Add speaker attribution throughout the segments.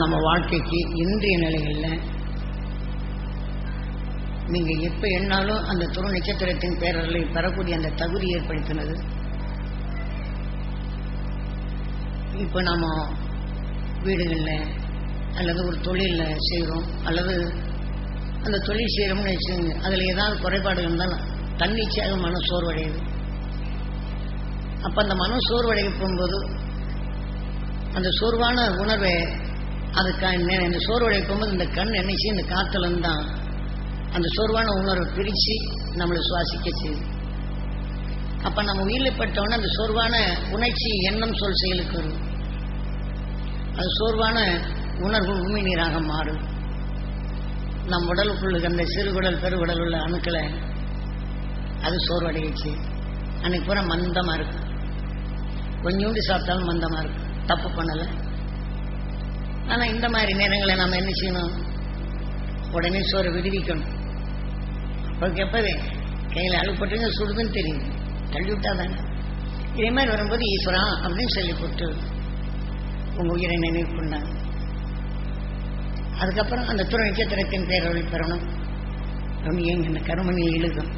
Speaker 1: நம்ம வாழ்க்கைக்கு இன்றைய நிலைகளில் நீங்க எப்ப எண்ணாலும் அந்த துரு நட்சத்திரத்தின் பேரர்களை பெறக்கூடிய அந்த தகுதி ஏற்படுத்தினது. இப்ப நாம வீடுகளில் அல்லது ஒரு தொழிலில் செய்கிறோம் அல்லது அந்த தொழில் செய்கிறோம்னு வச்சுங்க அதில் ஏதாவது குறைபாடு இருந்தால் தன்னிச்சையாக மன சோர்வடையுது. அப்போ அந்த மன சோர்வடைய போகும்போது அந்த சோர்வான உணர்வை அது இந்த சோர்வடைய போகும்போது இந்த கண் என்னைச்சு இந்த காத்துல தான் அந்த சோர்வான உணர்வை பிரித்து நம்மளை சுவாசிக்க செய்யுது அப்போ நம்ம உயிரில் அந்த சோர்வான உணர்ச்சி எண்ணம் சொல் செயலுக்கு வரும். அது சோர்வான உணர்வு உண்மை நீராக மாறும். நம் உடலுக்குள்ள அந்த சிறுகுடல் பெருகுடல் உள்ள அணுக்களை அது சோர்வடையிச்சு. அன்னைக்கு பூரா மந்தமாக இருக்கு கொஞ்சோண்டு சாப்பிட்டாலும் மந்தமாக இருக்கு தப்பு பண்ணலை. ஆனால் இந்த மாதிரி நேரங்களை நம்ம என்ன செய்யணும்? உடனே சோறை விடுவிக்கணும். அப்போக்கு எப்பவே கையில் அழுப்பட்டுங்க சுடுதுன்னு தெரியும். தள்ளி விட்டா தானே இதே மாதிரி வரும்போது ஈஸ்வரா அப்படின்னு சொல்லி போட்டு உங்கள் உயிரை நினைவு பண்ணாங்க அதுக்கப்புறம் அந்த துறை நட்சத்திரத்தின் பேரொழி பெறணும். ரொம்ப ஏங்க இந்த கருமணியில் இழுகும்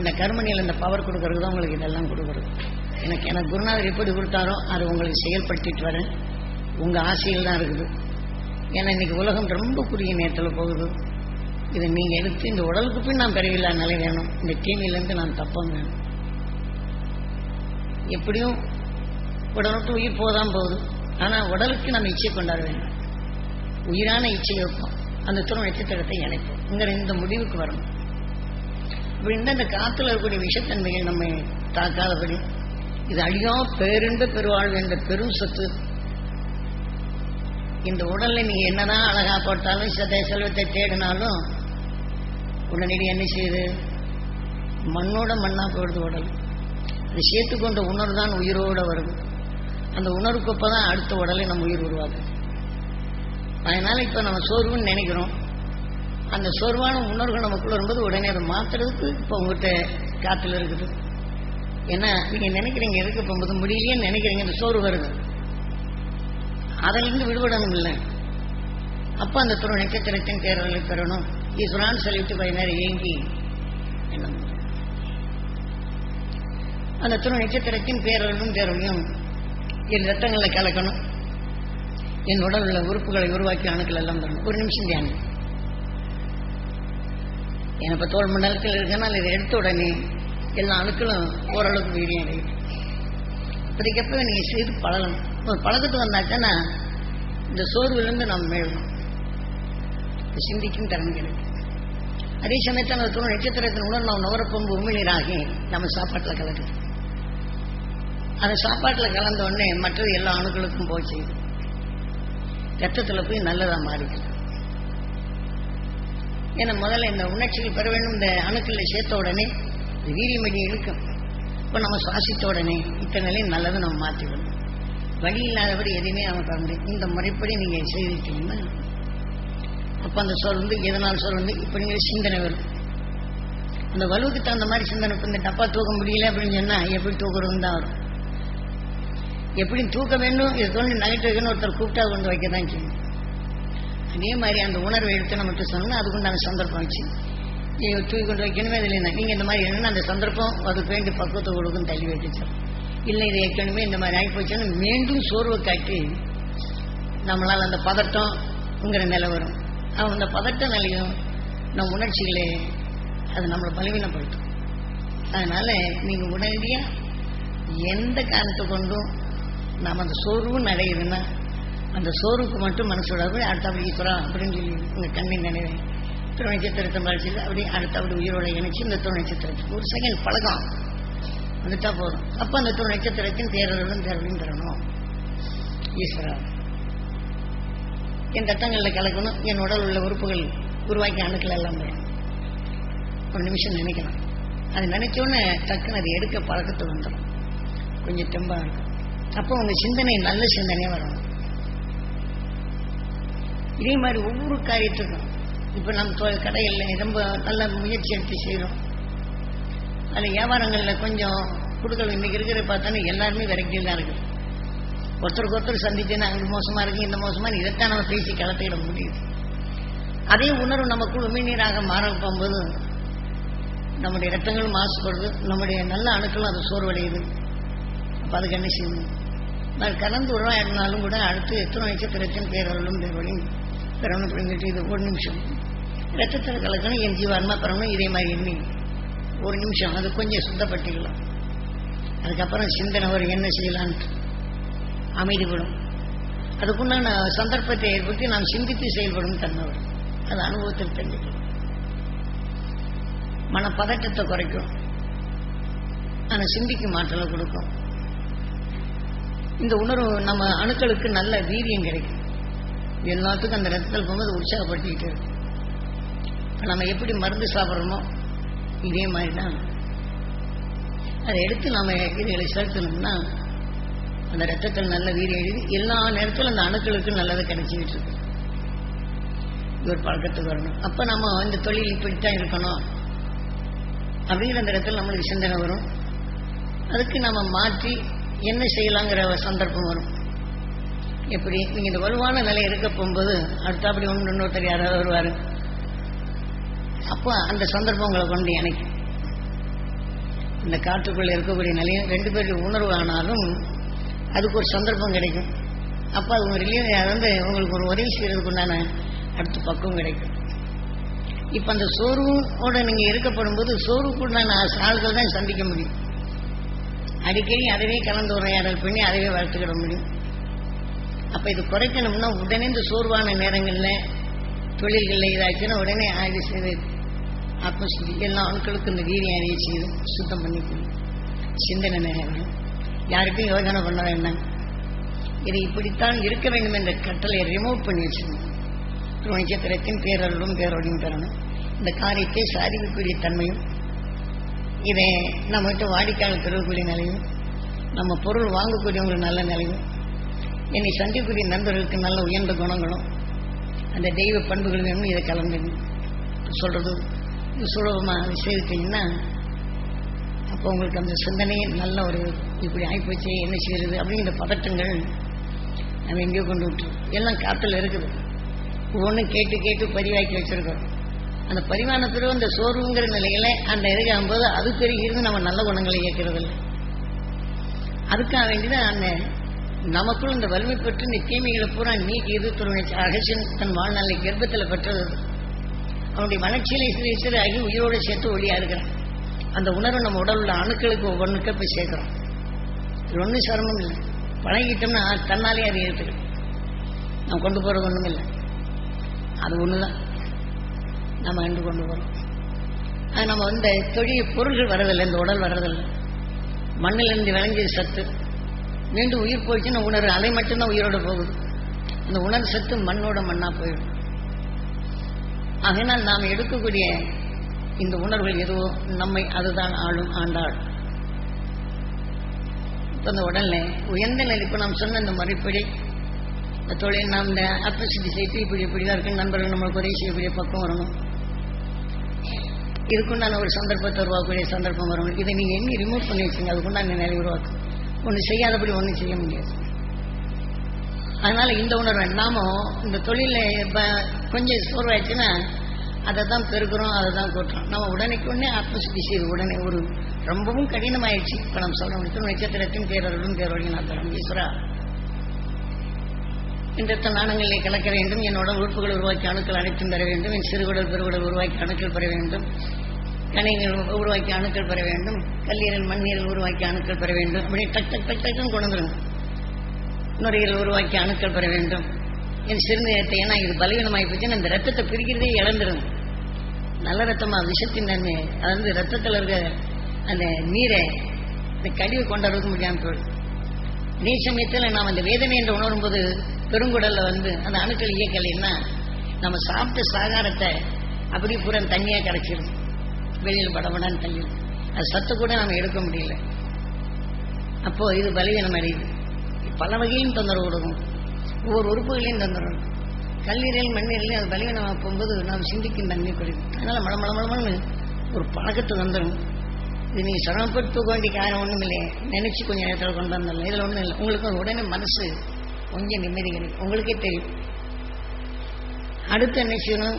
Speaker 1: அந்த கருமணியில் இந்த பவர் கொடுக்கறது தான் உங்களுக்கு இதெல்லாம் கொடுக்குறது. எனக்கு எனக்கு குருநாதர் எப்படி கொடுத்தாரோ அதை உங்களுக்கு செயல்படுத்திட்டு வரேன். உங்கள் ஆசையில் தான் இருக்குது. ஏன்னா இன்னைக்கு உலகம் ரொம்ப குறுகிய நேரத்தில் போகுது. இதை நீங்கள் எடுத்து இந்த உடலுக்கு பின் நான் பிறவில்லா நிலை வேணும். இந்த டிவியிலேருந்து நான் தப்பம் வேணும். எப்படியும் உடலுக்கு உயிர் போதான் போகுது. ஆனால் உடலுக்கு நம்ம இச்சை கொண்டாட வேண்டும் உயிரான இச்சை வைப்போம். அந்த துணை நட்சத்திரத்தை இணைப்போம். இங்கே இந்த முடிவுக்கு வரணும். இப்படி இந்த இந்த காற்றுல இருக்கக்கூடிய விஷத்தன்மைகள் நம்ம தாக்காதபடி இது அழியும் பேரின்ப பெருவாழ்வு என்ற பெரும் சொத்து இந்த உடல்ல நீங்க என்னதான் அழகா போட்டாலும் சதை செல்வத்தை தேடினாலும் உடனடி என்ன செய்யுது மண்ணோட மண்ணா போயிடுது உடல். அது சேர்த்து கொண்ட உணர்வு தான் உயிரோட வருது. அந்த உணர்வுக்கு தான் அடுத்த உடலை நம்ம உயிர் உருவாக்குது. அதனால இப்ப நம்ம சோர்வுன்னு நினைக்கிறோம். அந்த சோர்வான உணர்வு நமக்குள்ள வரும்போது உடனே அதை மாத்துறதுக்கு இப்போ உங்ககிட்ட காத்துல இருக்குது. ஏன்னா நீங்க நினைக்கிறீங்க இருக்க போகும்போது முடியலையே நினைக்கிறீங்க இந்த சோர்வு வருது. அதிலிருந்து விடுபடணும் இல்லை. அப்ப அந்த துறை நட்சத்திரத்தின் தேர்தலை பெறணும். ஈஸ்வரான்னு சொல்லிட்டு கொஞ்ச நேரம் ஏங்கி அந்த துணை நட்சத்திரத்தின் பேரலும் தேர்வையும் என் ரத்தங்களை கலக்கணும். என் உடல் உள்ள உறுப்புகளை உருவாக்கி அணுக்கள் எல்லாம் தரணும். ஒரு நிமிஷம் தியானம். என் இப்போ தோல் மண்டலத்தில் இருக்கனால இதை எடுத்த உடனே எல்லா அணுக்களும் ஓரளவுக்கு வீரியம் அடையும் இப்போதைக்கப்போ நீங்கள் செய்து பழகணும். ஒரு பழக்கத்து வந்தாச்சுன்னா இந்த சோர்விலிருந்து நாம் மேலும். சிந்திக்கும் திறன் கிடைக்கும் அதே சமயத்தில் அந்த துணை நட்சத்திரத்தின் உணர்வு நம்ம நவரப்பொம்பு உமிழ்நீராகி நம்ம சாப்பாட்டில் கலக்குது. அந்த சாப்பாட்டில் கலந்த உடனே மற்றது எல்லா அணுக்களுக்கும் போச்சு ரத்தத்தில் போய் நல்லதாக மாறிக்கிறது ஏன்னா முதல்ல இந்த உணர்ச்சிகள் பெற வேண்டும். இந்த அணுக்களை சேர்த்த உடனே வீரியமடி இழுக்கும். இப்போ நம்ம சுவாசித்த உடனே இத்தனை நிலையும் நல்லதை நம்ம மாற்றிக்கணும் வழி இல்லாதபடி எதையுமே நம்ம தர முடியும் இந்த முறைப்படி நீங்கள் செய்திருக்கீங்கன்னா அப்போ அந்த சொல் வந்து எதனால் சொல் வந்து இப்போ நீங்கள் சிந்தனை வரும். அந்த வலுவுக்கு தகுந்த மாதிரி சிந்தனை இப்போ இந்த டப்பா தூக்க முடியல அப்படின்னு சொன்னால் எப்படி தூக்குறதுன்னு தான் வரும். எப்படி தூக்க வேண்டும்? இதை தோண்டி நகைட்டு வைக்கணும்னு ஒருத்தர் கூப்பிட்டா கொண்டு வைக்க தான் செய்யும். அதே மாதிரி அந்த உணர்வை எடுத்து நம்ம சொன்னால் அதுக்குண்டான சந்தர்ப்பம் வச்சு தூக்கி கொண்டு வைக்கணுமே அதில் நீங்கள் இந்த மாதிரி என்னன்னா அந்த சந்தர்ப்பம் அதுக்கு வேண்டி பக்குவத்தை கொடுக்கும் தள்ளி வச்சு இல்லை இதை ஏற்கனவே இந்த மாதிரி ஆகி போச்சுன்னா மீண்டும் சோர்வை காட்டி நம்மளால் அந்த பதட்டம்ங்கிற நிலை வரும். அவன் அந்த பதட்ட நிலையும் நம் உணர்ச்சிகளே அது நம்மளை பலவீனப்படுத்தும். அதனால நீங்கள் உடனடியாக எந்த காரணத்தை கொண்டும் நம்ம அந்த சோர்வும் நடையுதுன்னா அந்த சோர்வுக்கு மட்டும் மனசோட அடுத்தபடி ஈஸ்வரா அப்படின்னு சொல்லி உங்கள் கண்ணின் நினைவை துணை நட்சத்திரத்தை மறைச்சிட்டு அப்படி அடுத்தபடி உயிரோட இணைச்சு இந்த துணை நட்சத்திரத்துக்கு ஒரு செகண்ட் பழகம் வந்துட்டா போதும். அப்போ அந்த துணை நட்சத்திரத்தின் தேர்தலும் தேர்தலையும் தரணும் ஈஸ்வரா. என் ரத்தங்களில் கலக்கணும். என் உடல் உள்ள உறுப்புகள் உருவாக்கி அணுக்கள் எல்லாம் ஒரு நிமிஷம் நினைக்கலாம் அது நினைச்சோன்னு டக்குன்னு அது எடுக்க பழக்கத்தை வந்துடும் கொஞ்சம் தெம்பா இருக்கும். அப்போ உங்க சிந்தனை நல்ல சிந்தனையாக வரணும் இதே மாதிரி ஒவ்வொரு காரியத்துக்கும். இப்போ நம்ம கடையில் ரொம்ப நல்ல முயற்சி எடுத்து செய்கிறோம் அதில் வியாபாரங்களில் கொஞ்சம் குடுக்கல் இன்னைக்கு இருக்கிற பார்த்தாலும் எல்லாருமே விரக்தியில் தான் இருக்குது ஒருத்தருக்கு ஒருத்தர் சந்திச்சேன்னா அங்க மோசமாக இருக்கு இந்த மோசமாக இதைத்தான் நம்ம பேசி கலத்திட முடியுது. அதே உணர்வு நமக்குள் உமிழ்நீராக மாற போகும்போது நம்முடைய ரத்தங்களும் மாசுபடுது நம்முடைய நல்ல அணுக்களும் அது சோர்வடையுது. அப்போ அதுக்கு என்ன செய்யணும்? நான் கலந்து உருவாயினாலும் கூட அடுத்து எத்தனை நட்சத்திரத்தின் பேரவர்களும் பேரவழையும் பிறவனும் பிடிங்கிட்டு இது ஒரு நிமிஷம். ரத்தத்தில் கலக்கணும் என் ஜீவான்மா பிறவனும் இதே மாதிரி எண்ணி. ஒரு நிமிஷம் அது கொஞ்சம் சுத்தப்பட்டுக்கலாம். அதுக்கப்புறம் சிந்தனை வரும் என்ன செய்யலான்ட்டு அமைதிப்படும் அதுக்குண்டான சந்தர்ப்பத்தை ஏற்படுத்தி நாம் சிந்தித்து செயல்படும் தன்மை வரும் அது அனுபவத்தில் தெரிஞ்சுக்கலாம் மனப்பதட்டத்தை குறைக்கும். ஆனால் சிந்திக்கும் மாற்றலை கொடுக்கும். இந்த உணர்வு நம்ம அணுக்களுக்கு நல்ல வீரியம் கிடைக்கும். எல்லாத்துக்கும் அந்த ரத்தத்தில் போகும்போது உற்சாகப்படுத்திக்கிட்டு இருக்கும். நம்ம எப்படி மருந்து சாப்பிட்றோமோ இதே மாதிரி தான் அதை எடுத்து நாம இதுகளை செலுத்தணும்னா அந்த ரத்தத்தில் நல்ல வீரியம் எழுதி எல்லா நேரத்திலும் அந்த அணுக்களுக்கு நல்லதை கிடைச்சிக்கிட்டு இருக்கு. இது ஒரு பழக்கத்துக்கு வரணும். அப்ப நம்ம இந்த தொழில் இப்படித்தான் இருக்கணும். அப்படிங்கிற அந்த இடத்துல நம்மளுக்கு சிந்தனை வரும். அதுக்கு நம்ம மாற்றி என்ன செய்யலாங்கிற ஒரு சந்தர்ப்பம் வரும். எப்படி? நீங்க இந்த வலுவான நிலை இருக்க போகும்போது அடுத்தாப்படி ஒன்று இன்னொருத்தர் யாராவது வருவாரு. அப்போ அந்த சந்தர்ப்பம் உங்களை கொண்டு இணைக்கும். இந்த காற்றுக்குள்ளே இருக்கக்கூடிய நிலையம் ரெண்டு பேருக்கு உணர்வு ஆனாலும் அதுக்கு ஒரு சந்தர்ப்பம் கிடைக்கும். அப்போ அது உங்க வந்து உங்களுக்கு ஒரு உதவி செய்யறதுக்கு உண்டான அடுத்த பக்கம் கிடைக்கும். இப்போ அந்த சோர்வோட நீங்கள் இருக்கப்படும் போது சோர்வுக்குண்டான ஆள்கள் தான் சந்திக்க முடியும். அடிக்கடி அதவே கலந்து உரையாடல் பண்ணி அதவே வளர்த்துக்கிட முடியும். அப்போ இது குறைக்கணும்னா உடனே இந்த சோர்வான நேரங்களில் தொழில்கள்ல இதாச்சுன்னா உடனே ஆய்வு செய்து ஆத்மசுத்தி எல்லா ஆட்களுக்கும் இந்த வீரியம் அறிய செய்து சுத்தம் பண்ணிக்கணும். சிந்தனை நேரம் யாருக்கும் யோசனை பண்ண வேண்டாம். இது இப்படித்தான் இருக்க வேண்டும் என்ற கட்டளை ரிமூவ் பண்ணி வச்சிருந்தோம். நட்சத்திரத்தின் பேரருளும் பேரோடையும் பெறணும் இந்த காரியத்தை சாதிக்கக்கூடிய தன்மையும் இதை நம்மகிட்ட வாடிக்கையாளர் பெறக்கூடிய நிலையும் நம்ம பொருள் வாங்கக்கூடியவங்களுக்கு நல்ல நிலையும் என்னை சந்திக்கக்கூடிய நண்பர்களுக்கு நல்ல உயர்ந்த குணங்களும் அந்த தெய்வ பண்புகள் வேணும் இதை கலந்து சொல்றது சுலபமாக செய்துட்டீங்கன்னா அப்போ உங்களுக்கு அந்த சிந்தனையே நல்ல ஒரு இப்படி ஆகிப்போச்சு என்ன செய்யறது அப்படிங்கிற பதட்டங்கள் நம்ம எங்கேயோ கொண்டு விட்டு எல்லாம் காற்றுல இருக்குது. ஒவ்வொன்றும் கேட்டு கேட்டு பதிவாக்கி வச்சிருக்கோம் அந்த பரிமாண பிறகு அந்த சோர்வுங்கிற நிலையில அந்த போது அது பெருகி இருந்து நம்ம நல்ல குணங்களை இயக்கிறது இல்லை அதுக்காக வேண்டிதான் அந்த நமக்குள் இந்த வலிமை பெற்று இந்த தீமைகளை பூரா நீக்கி இது துருவணிச்சு அகசின் தன் வாழ்நாளை கர்ப்பத்தில் பெற்றது. அவனுடைய வளர்ச்சியில் சிறு சிறு ஆகி உயிரோடு சேர்த்து ஒளியா இருக்கிறான். அந்த உணர்வு நம்ம உடல் உள்ள அணுக்களுக்கு ஒவ்வொன்றுக்கு போய் சேர்க்கிறோம். இது ஒன்றும் சிரமம் இல்லை. பழகிட்டோம்னா தன்னாலே அது ஏற்றுக்கும் நம்ம கொண்டு போகிறது ஒன்றும் இல்லை. அது தான் நம்ம கண்டு கொண்டு போகிறோம் அது நம்ம வந்து தொழில் பொருள்கள் வர்றதில்லை இந்த உடல் வர்றதில்லை மண்ணிலிருந்து விளைஞ்சது சத்து. மீண்டும் உயிர் போயிடுச்சுன்னா உணர்வு அலை மட்டும்தான் உயிரோட போகுது. அந்த உணர்வு சத்து மண்ணோட மண்ணா போயிடும். அதனால் நாம் எடுக்கக்கூடிய இந்த உணர்வுகள் எதுவோ நம்மை அதுதான் ஆளும் ஆண்டாள். இப்போ அந்த உடல்ல உயர்ந்த நிலை நாம் சொன்ன இந்த முறைப்படி இந்த தொழில் நாம் இந்த அப்ரிசிட்டி செய்து இப்படி இப்படிதான் இருக்கு. நண்பர்கள் நம்மளுக்கு உதவி செய்யக்கூடிய பக்கம் வரணும். இதுக்குண்டான ஒரு சந்தர்ப்பத்தை உருவாக்கக்கூடிய சந்தர்ப்பம் வரும் இதை நீங்க எண்ணி ரிமூவ் பண்ணி வச்சுங்க. அதுக்குண்டான நிலை உருவாக்கும் ஒன்று செய்யாதபடி ஒன்றும் செய்ய முடியாது. அதனால இந்த உணர்வு நாமும் இந்த தொழில கொஞ்சம் சோர்வாயிடுச்சுன்னா அதை தான் பெருக்கிறோம் அதை தான் கொட்டுறோம். நம்ம உடனேக்கு உடனே ஆத்மசுத்தி செய்து உடனே ஒரு ரொம்பவும் கடினமாயிடுச்சு. இப்போ நம்ம சொல்றோம் நட்சத்திரத்தின் பேரருளும் பேரொழியும் நான் ஈஸ்வரா. இந்த நாணங்களை கலக்க வேண்டும். என்னோட உறுப்புகள் உருவாக்கி அணுக்கள் அனைத்தும் பெற வேண்டும். என் சிறுகுடல் பெருகுடல் உருவாக்கி அணுக்கள் பெற வேண்டும். கணைகள் உருவாக்கி அணுக்கள் பெற வேண்டும். கல்லீரல் மண்ணீரல் உருவாக்கி அணுக்கள் பெற வேண்டும். அப்படி டக் டக் டக் டக்குன்னு கொண்டு வந்துருங்க. நுரையீரல் உருவாக்கி அணுக்கள் பெற வேண்டும். என் சிறுநீரத்தை ஏன்னா இது பலவீனமாகி போச்சுன்னா இந்த ரத்தத்தை பிரிக்கிறதே இழந்துடும் நல்ல ரத்தமா விஷத்தின் நன்மை. அது வந்து ரத்தத்தில் இருக்க அந்த நீரை இந்த கழிவு கொண்டாடுறது முடியாமல் போயிடும் நீ சமயத்தில் நாம் அந்த வேதனை என்று உணரும் போது வந்து அந்த அணுக்கள் இயக்கலைன்னா நம்ம சாப்பிட்ட சாகாரத்தை அப்படி பூரா தண்ணியாக கிடைச்சிடும் வெளியில் படபடான்னு தள்ளி அது சத்து கூட நம்ம எடுக்க முடியல. அப்போ இது பலவீனம் அடையுது. பல வகையிலும் தொந்தரவு கொடுக்கும். ஒவ்வொரு உறுப்புகளையும் தொந்தரவு கல்லீரல் மண்ணீரலையும் அது பலவீனமாக போகும்போது நாம் சிந்திக்கும் தன்மை குறையும். அதனால மழை மழை மழமன்னு ஒரு பழக்கத்துக்கு வந்துடும் இது நீங்கள் சிரமப்பட்டு தூக்க வேண்டிய காரணம் ஒன்றும் இல்லையே. நினச்சி கொஞ்சம் நேரத்தில் கொண்டு வந்துடலாம் இதில் ஒன்றும் இல்லை. உங்களுக்கு உடனே மனசு கொஞ்சம் நிம்மதி கிடைக்கும். உங்களுக்கே தெரியும். அடுத்து என்ன செய்யணும்?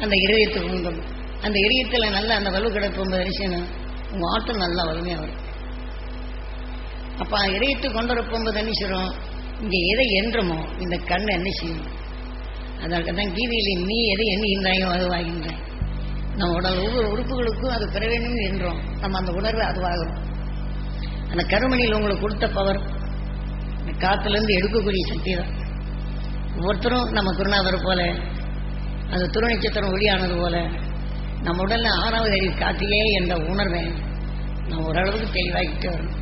Speaker 1: அந்த இதயத்துக்கு உண்டும் அந்த இதயத்தில் நல்ல அந்த வலு கிடக்கும் என்ன உங்கள் ஆட்டம் நல்லா வலிமையாக வரும். அப்போ இறையத்து கொண்டு வரப்போகும்போது என்ன செய்யறோம்? இங்கே எதை என்றமோ இந்த கண் என்ன செய்யும் அதற்கு தான் கீதையில் நீ எதை எண்ணுகின்றாயோ அதுவாகின்றாய் நம்ம உடல் ஒவ்வொரு உறுப்புகளுக்கும் அது பெற வேண்டும் என்றோம். நம்ம அந்த உணர்வை அதுவாகிறோம் அந்த கருமணியில் உங்களுக்கு கொடுத்த பவர் இந்த காற்றுலேருந்து எடுக்கக்கூடிய சக்தி தான். ஒவ்வொருத்தரும் நம்ம குருநாதர் போல அந்த துருநட்சத்திரம் ஒளியானது போல நம்ம உடல்ல ஆறாவது அறிவு காட்டியே என்ற உணர்வை நம்ம ஓரளவுக்கு தெளிவாகிட்டு வரணும்.